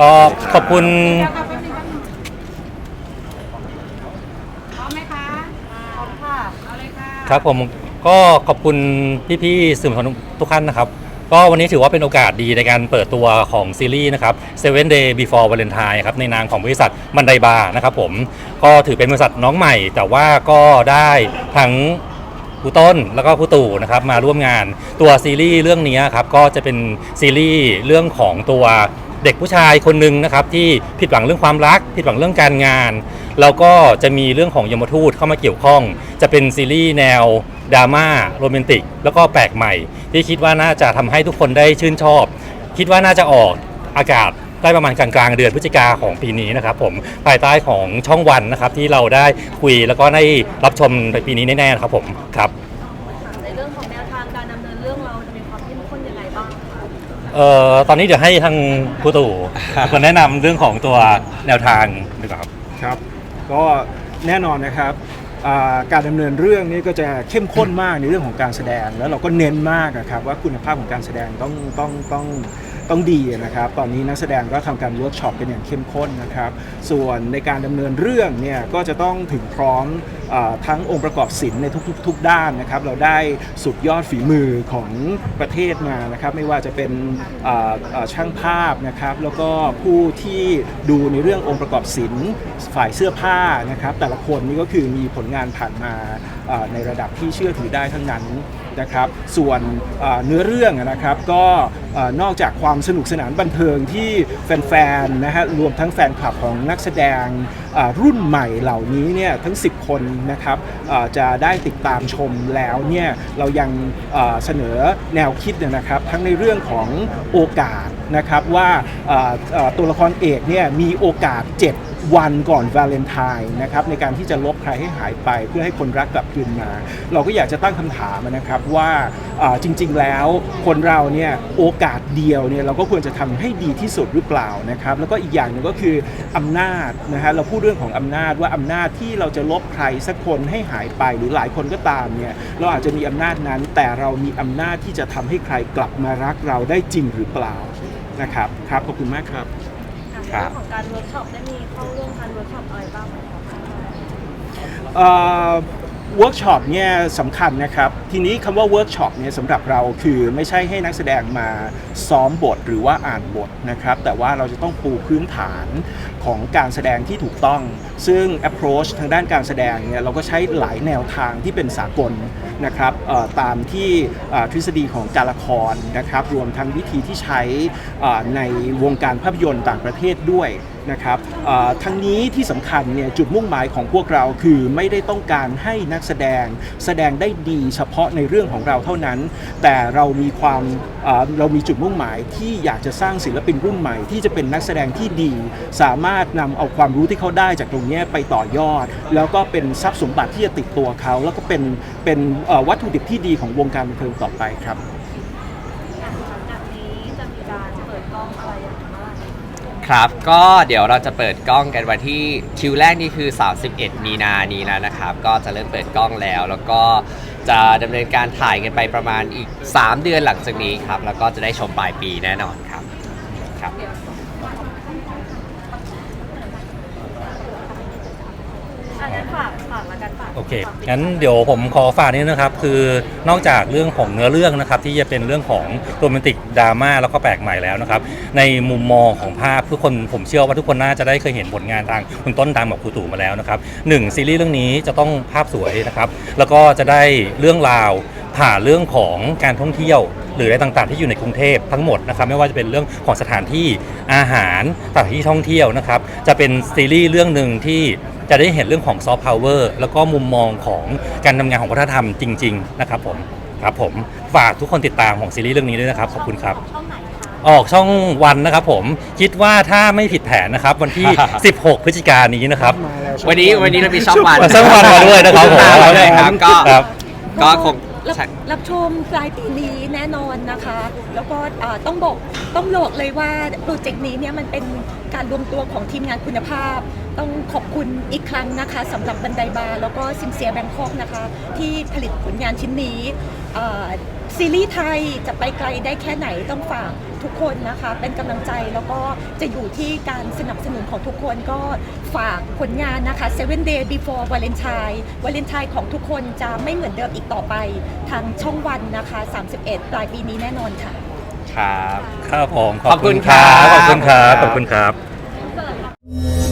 ก็ขอบคุณเดี๋ยวค่ะแป๊บนึงแป๊บนึงพร้อมไหมคะพร้อมค่ะ เอาเลยค่ะ ครับผมก็ขอบคุณพี่ๆสื่อมวลชนทุกท่านนะครับ ก็วันนี้ถือว่าเป็นโอกาสดีในการเปิดตัวของซีรีส์นะครับ Seven Day Before Valentine ครับในนามของบริษัทบันไดบาร์นะครับผมก็ถือเป็นบริษัทน้องใหม่ แต่ว่าก็ได้ทั้งผู้ต้นแล้วก็ผู้ตู่นะครับมาร่วมงานตัวซีรีส์เรื่องนี้ครับก็จะเป็นซีรีส์เรื่องของตัว เด็กผู้ชายคนหนึ่งนะครับที่ผิดหวังเรื่องความรัก ผิดหวังเรื่องการงาน แล้วก็จะมีเรื่องของยมทูตเข้ามาเกี่ยวข้อง จะเป็นซีรีส์แนวดราม่าโรแมนติก แล้วก็แปลกใหม่ ที่คิดว่าน่าจะทำให้ทุกคนได้ชื่นชอบ คิดว่าน่าจะออกอากาศได้ประมาณกลางๆเดือนพฤศจิกาของปีนี้นะครับผมภายใต้ของช่องวันนะครับที่เราได้คุยแล้วก็ได้รับชมในปีนี้แน่ๆนะครับผมครับ เอ่อตอนนี้เดี๋ยวให้ทางผู้ตู่คนแนะนำเรื่องของตัวแนวทางดีกว่าครับ ครับก็แน่นอนนะครับอ่าการดำเนินเรื่องนี้ก็จะเข้มข้นมากในเรื่องของการแสดง แล้วเราก็เน้นมากนะครับว่าคุณภาพของการแสดงต้องต้องต้อง ต้องดีนะครับ ตอนนี้นักแสดงก็ทำการเวิร์กช็อปกันอย่างเข้มข้นนะครับ ส่วนในการดำเนินเรื่องเนี่ยก็จะต้องถึงพร้อมอทั้งองค์ประกอบศิลป์ในทุกๆด้านนะครับ เราได้สุดยอดฝีมือของประเทศมานะครับ ไม่ว่าจะเป็นช่างภาพนะครับ แล้วก็ผู้ที่ดูในเรื่ององค์ประกอบศิลป์ฝ่ายเสื้อผ้านะครับ แต่ละคนนี่ก็คือมีผลงานผ่านมาในระดับที่เชื่อถือได้ทั้งนั้น นะครับส่วนเนื้อเรื่องนะครับก็นอกจากความสนุกสนานบันเทิงที่แฟนๆนะฮะรวมทั้งแฟนคลับของนักแสดงรุ่นใหม่เหล่านี้เนี่ยทั้ง 10 คนนะครับจะได้ติดตามชมแล้วเนี่ยเรายังเสนอแนวคิดเนยนะครับทั้งในเรื่องของโอกาสนะครับว่าอ่าอ่าตัวละครเอกเนี่ยมีโอกาส 7 วันก่อนวาเลนไทน์นะครับในการที่จะลบใครให้หายไปเพื่อให้คนรักกลับคืนมา เราก็อยากจะตั้งคำถามนะครับว่าจริง ๆ แล้วคนเราเนี่ยโอกาสเดียวเนี่ยเราก็ควรจะทำให้ดีที่สุดหรือเปล่านะครับแล้วก็อีกอย่างหนึ่งก็คืออำนาจนะฮะเราพูดเรื่องของอำนาจว่าอำนาจที่เราจะลบใครสักคนให้หายไปหรือหลายคนก็ตามเนี่ยเราอาจจะมีอำนาจนั้น แต่เรามีอำนาจที่จะทำให้ใครกลับมารักเราได้จริงหรือเปล่านะครับครับขอบคุณมากครับ เรื่องของการเวิร์กช็อปได้มีเข้าร่วมการเวิร์กช็อปอะไรบ้างไหมคะเวิร์กช็อปเนี่ยสำคัญนะครับ ทีนี้คำว่าเวิร์กช็อปเนี่ยสำหรับเราคือไม่ใช่ให้นักแสดงมาซ้อมบทหรือว่าอ่านบทนะครับ แต่ว่าเราจะต้องปูพื้นฐาน ของการแสดงที่ถูกต้อง ซึ่ง approach ทางด้านการแสดงเนี่ยเราก็ใช้หลายแนวทางที่เป็นสากลนะครับตามที่ทฤษฎีของการละครนะครับรวมทั้งวิธีที่ใช้ในวงการภาพยนตร์ต่างประเทศด้วยนะครับทั้งนี้ที่สำคัญเนี่ยจุดมุ่งหมายของพวกเราคือไม่ได้ต้องการให้นักแสดงแสดงได้ดีเฉพาะในเรื่องของเราเท่านั้น แต่เรามีความเรามีจุดมุ่งหมายที่อยากจะสร้างศิลปินรุ่นใหม่ที่จะเป็นนักแสดงที่ดี สามารถนำเอาความรู้ที่เขาได้จากตรงเนี้ยไปต่อยอด แล้วก็เป็นทรัพย์สมบัติที่จะติดตัวเขา แล้วก็เป็นเป็นเอ่อวัตถุดิบที่ดีของวงการบันเทิงต่อไปครับหลังจากนี้จะมีการเปิดกล้องอะไรอย่างไรบ้างครับก็เดี๋ยวเราจะเปิดกล้องกันวันที่คิวแรกนี่คือ 31 มีนานี้แล้วนะครับ ก็จะเริ่มเปิดกล้องแล้ว แล้วก็จะดำเนินการถ่ายกันไปประมาณอีก 3 เดือนหลังจากนี้ครับ แล้วก็จะได้ชมปลายปีแน่นอนครับ ครับ อันนั้นฝากฝากละกันฝากโอเค ฝากติดงั้นเดี๋ยวผมขอฝากนิดนะครับ คือนอกจากเรื่องของเนื้อเรื่องนะครับ ที่จะเป็นเรื่องของโรแมนติกดราม่าแล้วก็แปลกใหม่แล้วนะครับ ในมุมมองของภาพทุกคนผมเชื่อว่าทุกคนน่าจะได้เคยเห็นผลงานทางคุณต้นตามกับครูตู่มาแล้วนะครับหนึ่งซีรีส์เรื่องนี้จะต้องภาพสวยนะครับ แล้วก็จะได้เรื่องราวผ่านเรื่องของการท่องเที่ยว หรืออะไรต่างๆ ที่อยู่ในกรุงเทพทั้งหมดนะครับไม่ว่าจะเป็นเรื่องของสถานที่อาหารสถานที่ท่องเที่ยวนะครับจะเป็นซีรีส์เรื่องหนึ่งที่จะได้เห็นเรื่องของซอฟต์พาวเวอร์แล้วก็มุมมองของการทำงานของวัฒนธรรมจริง ๆ นะครับผมครับผมฝากทุกคนติดตามของซีรีส์เรื่องนี้ด้วยนะครับขอบคุณครับ ช่องไหนคะ ออกช่องวันนะครับผมคิดว่าถ้าไม่ผิดแผนนะครับ วันที่ 16 พฤศจิกายนนี้นะครับวันนี้วันนี้เรามีช่องวันช่องวันมาด้วยนะครับผมมาด้วยครับก็ ครับ ก็คง รับใช่ รับชมปลายปีนี้แน่นอนนะคะ แล้วก็อ่าต้องบอกต้องบอกเลยว่าโปรเจกต์นี้เนี่ยมันเป็นการรวมตัวของทีมงานคุณภาพ ต้องขอบคุณอีกครั้งนะคะสำหรับบันไดบาร์แล้วก็ซิมเซียแบงคอกนะคะ ที่ผลิตผลงานชิ้นนี้อ่าซีรีส์ไทยจะไปไกลได้แค่ไหนต้องฝาก ทุกคนนะคะ เป็นกำลังใจแล้วก็จะอยู่ที่การสนับสนุนของทุกคนก็ฝากผลงานนะคะ Seven Day Before Valentine Valentine ของทุกคนจะไม่เหมือนเดิมอีกต่อไป ทางช่องวันนะคะ 31 ปลายปีนี้แน่นอนค่ะ ครับ ครับผมขอบคุณครับ ขอบคุณครับ ขอบคุณครับเปิด